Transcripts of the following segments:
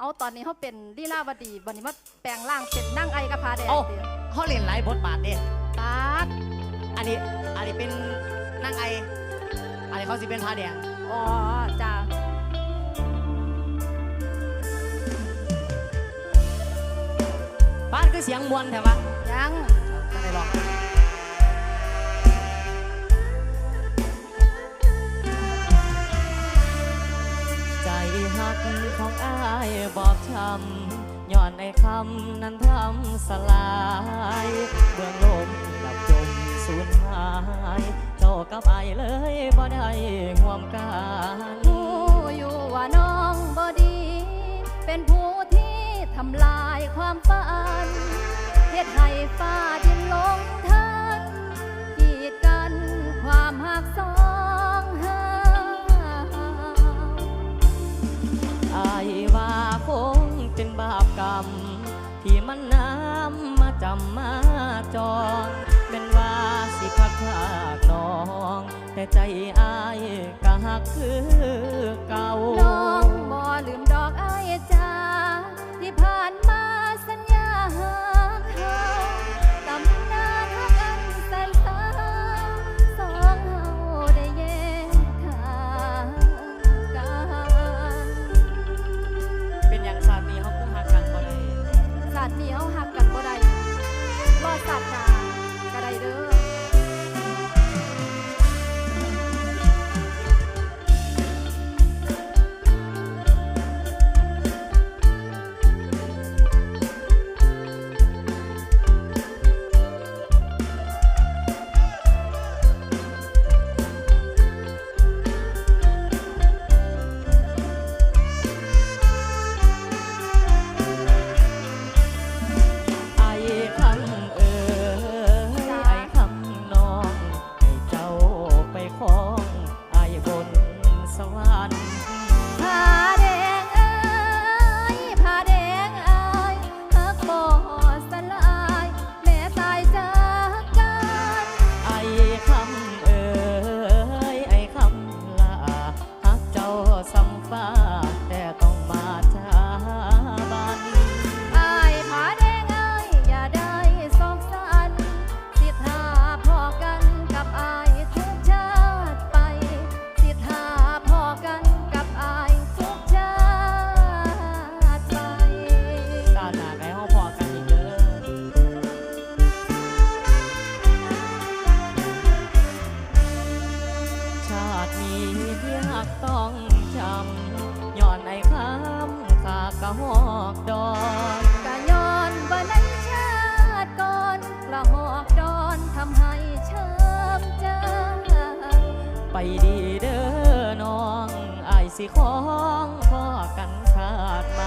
เอาตอนนี้เขาเป็นลีลาวดีวันนี้มาแปลงร่างเป็นนั่งไอกระพาแดงเอ้า เดียวเขาเล่นหลายบทบาทเด้ปากอันนี้ อันนี้เป็นนางไอ อันนี้เขาสิเป็นผ้าแดงอ๋อจ้าบ้านคือเสียงมวนแถวะยังตั้งใจลอง ของอ้ายบอบช้ำย้อนในคำนั้นทำสลาย เบื้องลมดับจมสูญหาย เจ้ากับไอายเลยบ่ได้ห่วมกันผู้อยู่ว่าน้องบอดี เป็นผู้ที่ทำลายความฝันเหตุให้ฟ้าดิ ที่มันน้ำมาจำมาจองเป็นว่าสิพักพลากน้อง แต่ใจอายกะหักคือเก่า ฟ้า แต่ต้องมาชาบันอายผาแดงเอ้ยอย่าได้สงสารสิทาพอกันกับอายทุกชาติไป สิทาพอกันกับอายทุกชาติไป ตาหนาไงห้องพอกันอีกเด้อชาตินี้ที่หักต้องจำย้อนไอ้คำขากะหอกดอนกะย้อนวันนั้นชาติก่อนกระหอกดอนทำให้เช้ำใจไปดีเด้อน้องไอ้ายสิของพ่อกันขาดไหม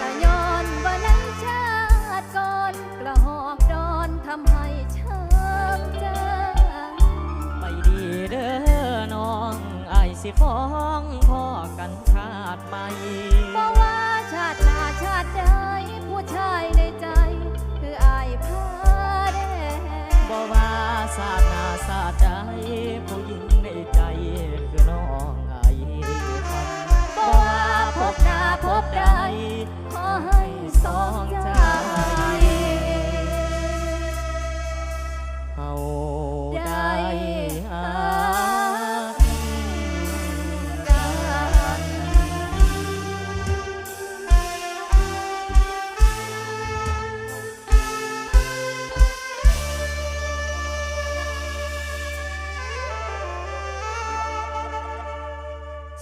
ก็ย้อนว่าในชาติก่อนกระหอกดอนทำให้ช้ำใจไม่ดีเด้อน้องไอสิฟ้องพ่อกันชาติใหม่เพราะว่าชาตินาชาติใดผู้ชายในใจ คือไอพาแดงบ่ว่าศาสนาศาสตร์ใดผู้หญิง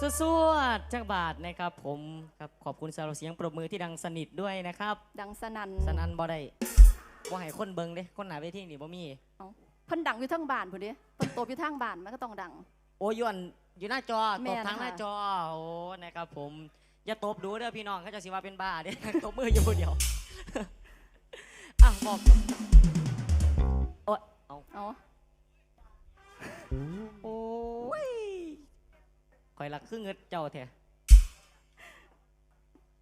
สวดๆจักบาทนะครับ ผมครับขอบคุณสำหรับเสียงปรบมือที่ดังสนิทด้วยนะครับ ดังสนันสนันบ่ได้ว่าให้คนเบิงเด้คนหนาเวทีนี่บ่มีเพิ่นดังอยู่ทั้งบ้านพุ่นเด้เพิ่นโตอยู่ทั้งบ้านมันก็ต้องดัง โอ้ยวนอยู่หน้าจอแม่ตบนทั้งหน้าค่ะ จอโอ้นะครับ ผมอย่าตบดูเด้อพี่น้องเขาจะสิว่าเป็นบ้าเด้ ตบมืออยู่คนเดียวอะบอกโอ้ยเอาเอาโอ้ย ข่อยละคือเงิดเจ้าแท้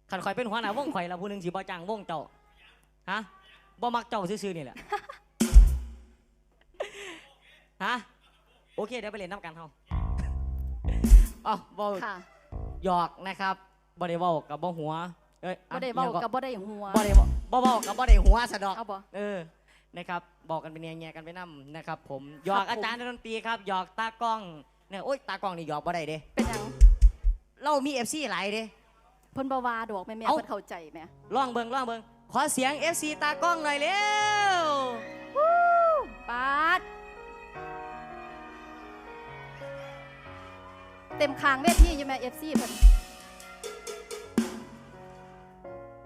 ขันข่อยเป็นหัวหน้าวงข่อยละผู้หนึงสิบ่จ้างวงเจ้าฮะบ่มักเจ้าซื่อๆนี่แหละฮะโอเคเดี๋ยวไปเล่นน้ำกันเฮาอ๋อบ่ค่ะหยอกนะครับบ่ได้เว้ากับบ่หัวเอ้ยบ่ได้เว้ากับบ่ได้หัวบ่ได้เว้าบ่เว้ากับบ่ได้หัวซะดอกเอาบ่เออนะครับ บอกกันเป็นแง่ๆกันไปนํนะครับ ผมหยอกครับผมอาจารย์ดนตรีครับหยอกตากล้อง เนี่ยโอ๊ยตากล้องนี่หยอกบ่ได้เด้เป็นหยังเรามี FC หลายเด้ เพิ่นบ่ว่าดอกแม่แม่เอ้า เพิ่นเข้าใจแม่ลองเบิ่งลองเบิ่งขอเสียง FC ตากล้องหน่อยเร็วปาดเต็มคางเวทีอยู่แม่ FC เพิ่น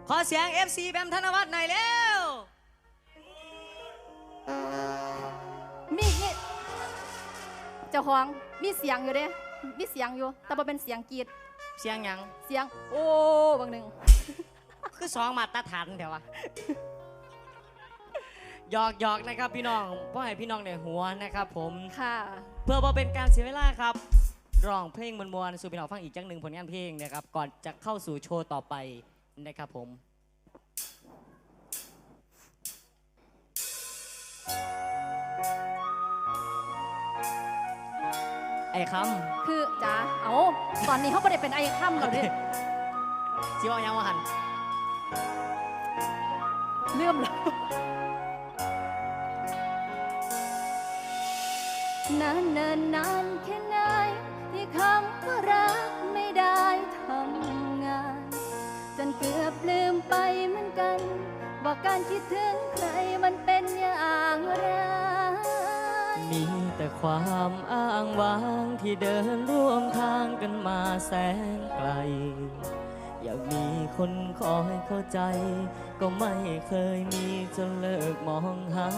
ขอเสียง FC แบมธนวัฒน์หน่อยเร็ว จ้าของมีเสียงอยู่เด้ มีเสียงอยู่ แต่บ่เป็นเสียงกรีดเสียงหยัง เสียง โอ้บางหนึงคือสองมาตรฐานเดี๋ยววะหยอกหยอกนะครับพี่น้องเพราะให้พี่น้องในหัวนะครับ ผมค่ะ เพื่อบ่เป็นการเสียเวลาครับร้องเพลงมวนๆสู่พี่น้องฟังอีกจังหนึ่งผลงานเพลงนะครับ ก่อนจะเข้าสู่โชว์ต่อไปนะครับผม ไอ้คคือจ้าเอาตอนนี้เขาบ่ได้เป็นไอ้ค่ำแล้วเด้ำสิว่ายังว่าหันเลื่อมแล้วนานเนินนานแค่ไหนที่คำว่ารักไม่ได้ทำงาน จนเกือบลืมไปเหมือนกัน ว่าการคิดถึงใครมันเป็นอย่างไร มีแต่ความอ้างว้างที่เดินร่วมทางกันมาแสนไกล อยากมีคนคอยเข้าใจ ก็ไม่เคยมีจนเลิกมองหา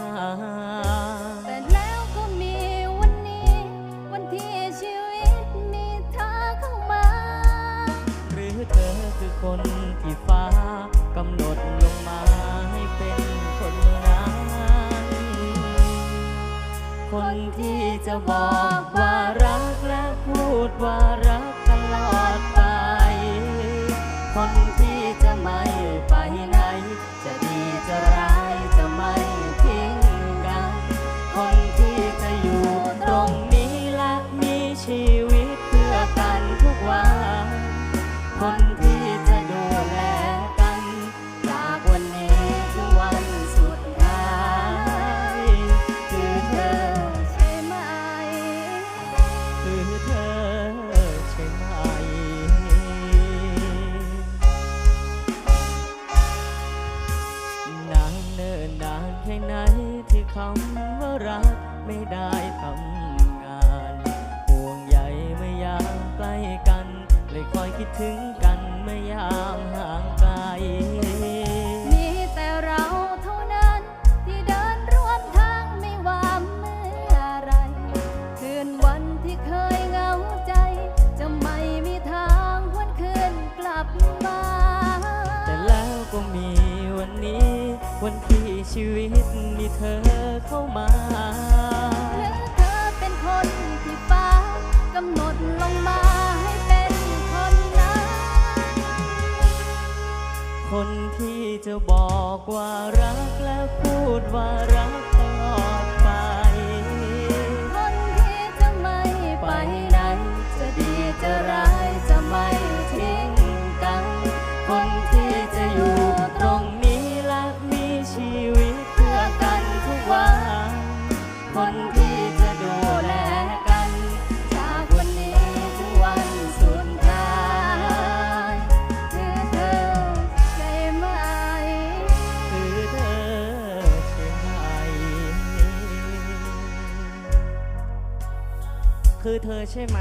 แต่แล้วก็มีวันนี้ วันที่ ที่จ แค่ไหนที่คำว่ารักไม่ได้ทำงานห่วงใยเมื่อยามใกล้กัน เลยคอยคิดถึงกันเมื่อยามห่างไกล ชีวิตมีเธอเข้ามาหรือเธอเป็นคนที่ฟ้ากำหนดลงมาให้เป็นคนนั้น คนที่จะบอกว่ารักและพูดว่ารัก คือเธอใช่ไหม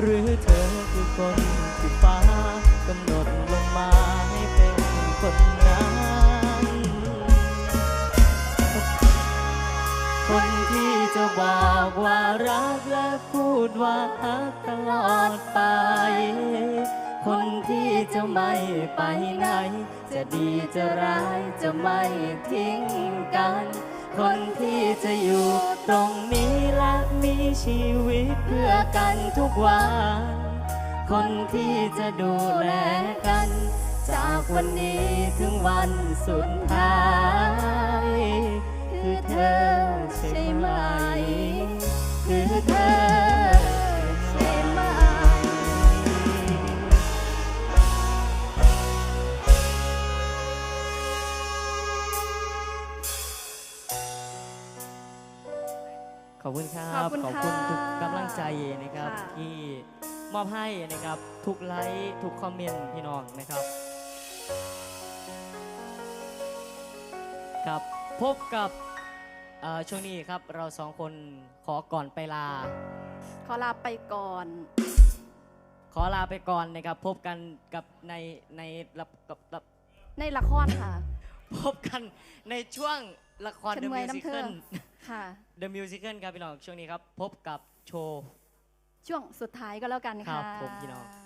หรือเธอคือคนที่ฟ้ากำหนดลงมาให้เป็นคนนั้นคนที่จะบอกว่ารักและพูดว่าฮักตลอดไป คนที่จะไม่ไปไหน จะดีจะร้ายจะไม่ทิ้งกัน คนที่จะอยู่ตรงนี้และมีชีวิตเพื่อกันทุกวัน คนที่จะดูแลกัน จากวันนี้ถึงวันสุดท้าย คือเธอใช่ไหม คือเธอ ที่มอบให้นะครับ ทุกไลค์ทุกคอมเมนต์พี่น้องนะครับ ครับพบกับเอ่อช่วงนี้ครับเราสองคนขอก่อนไปลา ขอลาไปก่อน ขอลาไปก่อนนะครับ พบกันกับในในรับกับรับในละครค่ะ พบกันในช่วงละครฉัน The เมื่อยน้ำเธอ Musical ค่ะ The Musical ครับพี่น้องช่วงนี้ครับ พบกับโชว์ ช่วงสุดท้ายก็แล้วกันค่ะ ครับผมพี่น้อง